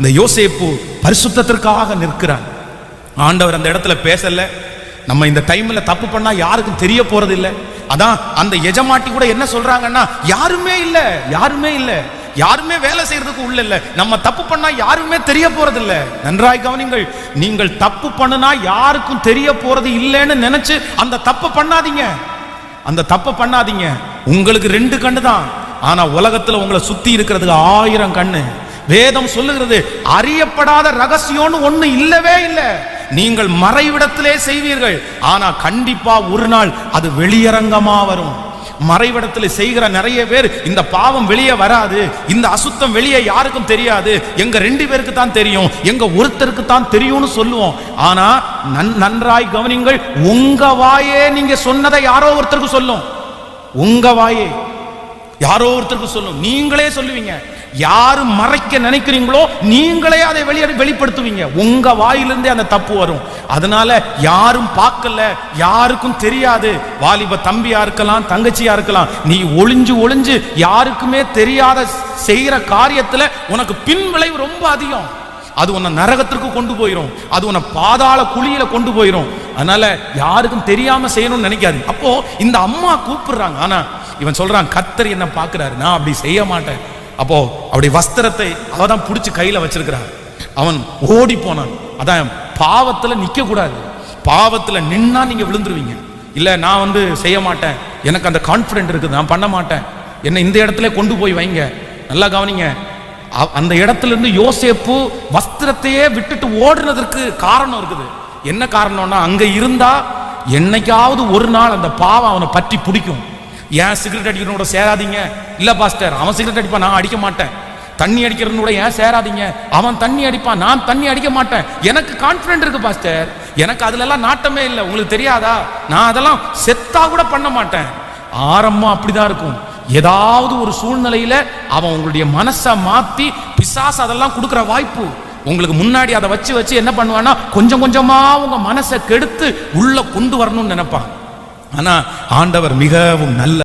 இந்த யோசேப்பு பரிசுத்தத்திற்காக நிற்கிறான் ஆண்டவர் அந்த இடத்துல பேசல. நம்ம இந்த டைம்ல தப்பு பண்ணா யாருக்கும் தெரிய போறது இல்லை அதான் அந்த எஜமாட்டி கூட என்ன சொல்றாங்கன்னா யாருமே இல்ல யாருமே இல்ல யாருமே வேலை செய்யறதுக்கு உள்ள இல்ல. நம்ம தப்பு பண்ணா யாருமே தெரிய போறது இல்ல நன்றாய் கவனிங்கள் நீங்கள் தப்பு பண்ணுனா யாருக்கும் தெரிய போறது இல்லைன்னு நினைச்சு அந்த தப்பு பண்ணாதீங்க. அந்த தப்பை பண்ணாதீங்க. உங்களுக்கு ரெண்டு கண்ணு தான் ஆனா உலகத்துல உங்களை சுத்தி இருக்கிறதுக்கு ஆயிரம் கண்ணு. வேதம் சொல்லுகிறது அறியப்படாத ரகசியம்னு ஒண்ணு இல்லவே இல்லை. நீங்கள் மறைவிடத்திலே செய்வீர்கள். ஆனா கண்டிப்பா ஒரு நாள் அது வெளியரங்கமா வரும். மறைவிடத்தில் செய்கிற நிறைய பேர் இந்த பாவம் வெளியே வராது. இந்த அசுத்தம் வெளியே யாருக்கும் தெரியாது. எங்க ரெண்டு பேருக்கு தான் தெரியும். எங்க ஒருத்தருக்கு தான் தெரியும்னு சொல்லுவோம். ஆனா நன்- நன்றாய் கவனிங்கள் உங்க வாயே நீங்க சொன்னதை யாரோ ஒருத்தருக்கு சொல்லும். உங்க வாயே யாரோ ஒருத்தருக்கு சொல்லும். நீங்களே சொல்லுவீங்க. யாரு மறைக்க நினைக்கிறீங்களோ நீங்களே அதை வெளியே வெளிப்படுத்துவீங்க. உங்க வாயிலிருந்தே அந்த தப்பு வரும். அதனால யாரும் பார்க்கல யாருக்கும் தெரியாது. வாலிப தம்பியா இருக்கலாம் தங்கச்சியா இருக்கலாம் நீ ஒளிஞ்சு ஒளிஞ்சு யாருக்குமே தெரியாத செய்யற காரியத்துல உனக்கு பின் விளைவு ரொம்ப அதிகம். அது உன்னை நரகத்திற்கு கொண்டு போயிடும் அது உன்னை பாதாள குழியில கொண்டு போயிடும் அதனால யாருக்கும் தெரியாம செய்யணும்னு நினைக்காது அப்போ இந்த அம்மா கூப்பிடுறாங்க. ஆனா இவன் சொல்றான் கத்தர் என்ன பாக்குறாரு நான் அப்படி செய்ய மாட்டேன். அப்போ அப்படி வஸ்திரத்தை அவ தான் பிடிச்சி கையில வச்சிருக்கிறான் அவன் ஓடி போனான் அதான் பாவத்துல நிக்க கூடாது பாவத்துல நின்னா நீங்க விழுந்துருவீங்க. இல்ல நான் வந்து செய்ய மாட்டேன். எனக்கு அந்த கான்பிடென்ட் இருக்குது. நான் பண்ண மாட்டேன். என்ன இந்த இடத்துல கொண்டு போய் வைங்க. நல்லா கவனிங்க. அந்த இடத்துல இருந்து யோசேப்பு வஸ்திரத்தையே விட்டுட்டு ஓடுனதற்கு காரணம் இருக்குது. என்ன காரணம்னா அங்க இருந்தா என்னைக்காவது ஒரு நாள் அந்த பாவம் அவனை பற்றி பிடிக்கும். ஏன் சிகரெட் அடிக்கிறவனோட சேராதீங்க? இல்ல பாஸ்டர் அவன் சிகரெட் அடிப்பான் நான் அடிக்க மாட்டேன். தண்ணி அடிக்கிறவனோட ஏன் சேராதீங்க? அவன் தண்ணி அடிப்பான் நான் தண்ணி அடிக்க மாட்டேன். எனக்கு கான்பிடன்ட் இருக்கு பாஸ்டர். எனக்கு அதுலலாம் நாட்டமே இல்லை. உங்களுக்கு தெரியாதா? நான் அதெல்லாம் செத்தா கூட பண்ண மாட்டேன். ஆரம்பம் அப்படிதான் இருக்கும். ஏதாவது ஒரு சூழ்நிலையில அவன் உங்களுடைய மனசை மாத்தி பிசாசு அதெல்லாம் கொடுக்குற வாய்ப்பு. உங்களுக்கு முன்னாடி அதை வச்சு வச்சு என்ன பண்ணுவான்னா கொஞ்சம் கொஞ்சமா உங்க மனசை கெடுத்து உள்ள கொண்டு வரணும்னு நினைப்பான். ஆனால் ஆண்டவர் மிகவும் நல்ல